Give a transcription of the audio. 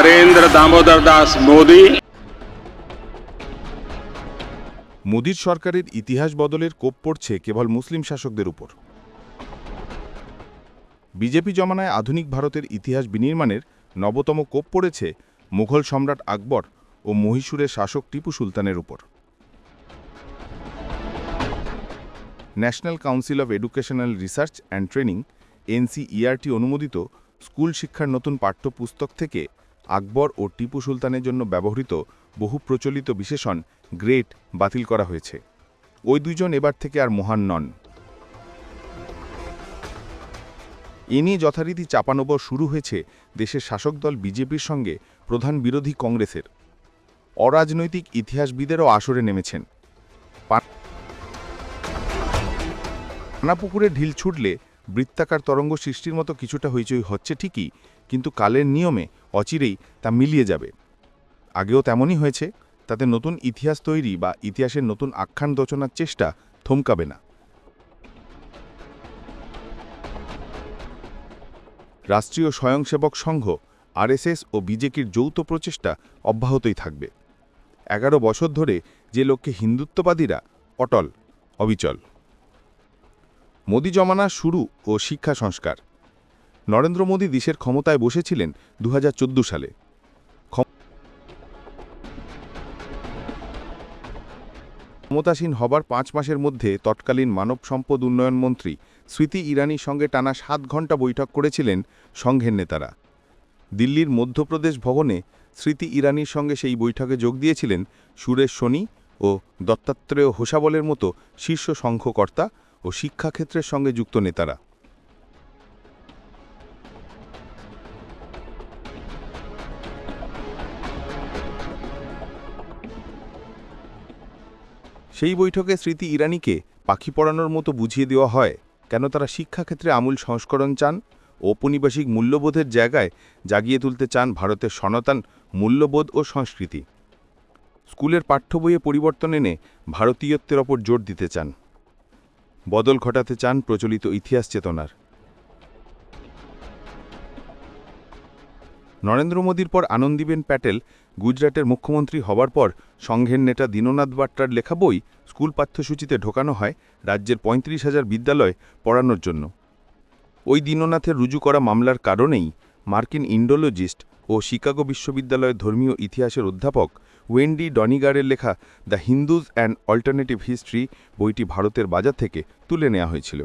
নরেন্দ্র দামোদর দাস মোদী মোদীর সরকারের ইতিহাস বদলের কোপ পড়ছে কেবল মুসলিম শাসকদের উপর। বিজেপি জমানায় আধুনিক ভারতের ইতিহাস বিনির্মাণের নবতম কোপ পড়েছে মুঘল সম্রাট আকবর ও মহীশূরের শাসক টিপু সুলতানের উপর। National council of educational research and training, NCERT অনুমোদিত স্কুল শিক্ষার নতুন পাঠ্যপুস্তক থেকে আকবর ও টিপু সুলতানের জন্য ব্যবহৃত বহু প্রচলিত বিশেষণ গ্রেট বাতিল করা হয়েছে। ওই দুজন এবার থেকে আর মহান নন। এ নিয়ে যথারীতি চাপানোবর শুরু হয়েছে দেশের শাসক দল বিজেপির সঙ্গে প্রধান বিরোধী কংগ্রেসের। অরাজনৈতিক ইতিহাসবিদেরও আসরে নেমেছেন। পানাপুকুরে ঢিল ছুটলে বৃত্তাকার তরঙ্গ সৃষ্টির মতো কিছুটা হইচই হচ্ছে ঠিকই কিন্তু কালের নিয়মে অচিরেই তা মিলিয়ে যাবে। আগেও তেমনই হয়েছে, তাতে নতুন ইতিহাস তৈরি বা ইতিহাসের নতুন আখ্যান রচনার চেষ্টা থমকাবে না। রাষ্ট্রীয় স্বয়ংসেবক সংঘ, আরএসএস ও বিজেপির যৌথ প্রচেষ্টা অব্যাহতই থাকবে। এগারো বছর ধরে যে লক্ষ্যে হিন্দুত্ববাদীরা অটল, অবিচল। মোদি জমানা শুরু ও শিক্ষা সংস্কার। নরেন্দ্র মোদী দেশের ক্ষমতায় বসেছিলেন দু হাজার চোদ্দ সালে। ক্ষমতাসীন হবার পাঁচ মাসের মধ্যে তৎকালীন মানব সম্পদ উন্নয়ন মন্ত্রী স্মৃতি ইরানির সঙ্গে টানা সাত ঘণ্টা বৈঠক করেছিলেন সংঘের নেতারা। দিল্লির মধ্যপ্রদেশ ভবনে স্মৃতি ইরানির সঙ্গে সেই বৈঠকে যোগ দিয়েছিলেন সুরেশ শনি ও দত্তাত্রেয় হোসাবলের মতো শীর্ষ সংঘকর্তা ও শিক্ষাক্ষেত্রের সঙ্গে যুক্ত নেতারা। সেই বৈঠকে স্মৃতি ইরানিকে পাখি পড়ানোর মতো বুঝিয়ে দেওয়া হয় কেন তারা শিক্ষাক্ষেত্রে আমূল সংস্করণ চান ঔপনিবেশিক মূল্যবোধের জায়গায় জাগিয়ে তুলতে চান ভারতের সনাতন মূল্যবোধ ও সংস্কৃতি। স্কুলের পাঠ্য বইয়ে পরিবর্তন এনে ভারতীয়ত্বের ওপর জোর দিতে চান। বদল ঘটাতে চান প্রচলিত ইতিহাস চেতনার। নরেন্দ্র মোদীর পর আনন্দীবেন প্যাটেল। গুজরাটের মুখ্যমন্ত্রী হবার পর সংঘের নেতা দীননাথ বাট্টার লেখা বই স্কুল পাঠ্যসূচিতে ঢোকানো হয় রাজ্যের পঁয়ত্রিশ হাজার বিদ্যালয় পড়ানোর জন্য। ওই দীননাথের রুজু করা মামলার কারণেই মার্কিন ইন্ডোলজিস্ট ও শিকাগো বিশ্ববিদ্যালয়ের ধর্মীয় ইতিহাসের অধ্যাপক ওয়েন্ডি ডনিগারের লেখা the Hindus and alternative history বইটি ভারতের বাজার থেকে তুলে নেওয়া হয়েছিল।